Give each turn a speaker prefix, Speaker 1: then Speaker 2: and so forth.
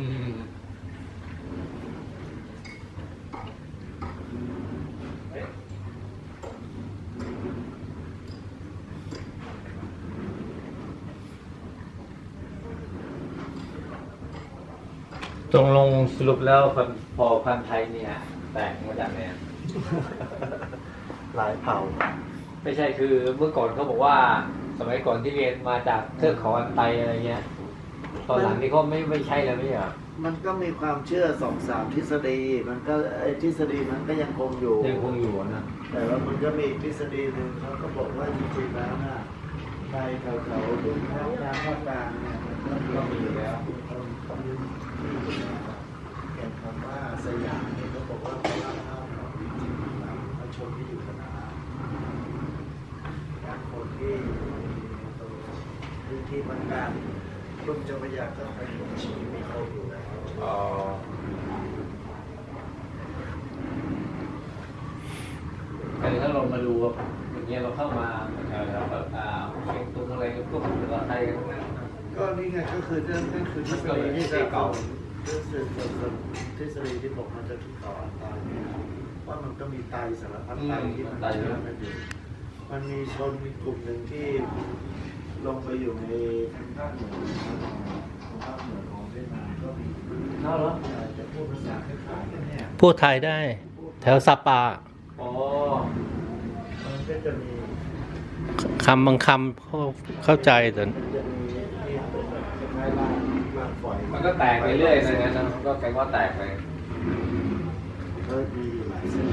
Speaker 1: ตรงลงสรุปแล้วพันพอพันมไทยเนี่ย แตกมาจากไหน
Speaker 2: หลายเผ่า
Speaker 1: ไม่ใช่คือเมื่อก่อนเขาบอกว่า สมัยก่อนที่เรียนมาจากเทือกเขาอันไตอะไรเงี้ย ตอนหลังนี่ก็ไม่ไม่ใช่แล้วไม่ใช่เหรอ
Speaker 2: มันก็มีความเชื่อสองสามทฤษฎี มันก็ไอ้ทฤษฎีมันก็ยังคงอยู่
Speaker 1: ยังคงอยู่นะ
Speaker 2: แต่ว่ามันก็มีอีกทฤษฎีหนึ่งเขาก็บอกว่าจริงๆแล้วน่ะในแถวๆทุ่งแถวกลางภาคกลางเนี่ยมันก็มีอยู่แล้วมีคนยืนที่เขียนคำว่าสยามเนี่ยเขาบอกว่าเป็นอาณาของจริงๆแล้วพระชนที่อยู่คณะการคนที่มีตัวพื้นที่บางการ รุ่มเจ้าพระยาก็เป็นชีวิตมีเขาอยู่แล้ว
Speaker 1: อ๋อแต่ถ้าเรามาดูว่าอย่างเงี้ยเราเข้ามาแถวๆแบบอ่าเชียงตุงอะไรก็พวกภาษาไทยกันทั้งนั้นนะ
Speaker 2: ก็นี่ไงก็คือเรื่องนั่นคือทฤษฎีที่จะเก่าทฤษฎีทฤษฎีที่บอกมันจะที่เก่าอันตายเนี่ยว่ามันก็มีไตสารพัดไตที่มันเชื่อมกันอยู่มันมีชนมีกลุ่มหนึ่งที่ ลงไปอยู่ในทางภาคเหนือของภาคเหนือของเวียดนามก็มี
Speaker 1: เอาเหรอ
Speaker 2: จะพูดภาษาคล้ายๆกันเนี่ย
Speaker 3: พูดไทยได้ แถวสปา
Speaker 1: อ๋อ
Speaker 2: มันก็จะมี
Speaker 3: คำบางคำเข้าเข้าใจแต่
Speaker 2: มันจะมีที่เป็นแบบคล้ายๆลากลากฝอย
Speaker 1: มันก็แตกไปเรื่อยนะงั้นนะมันก็แปลว่าแตกไป
Speaker 2: ก็มีอยู่หลายเส้น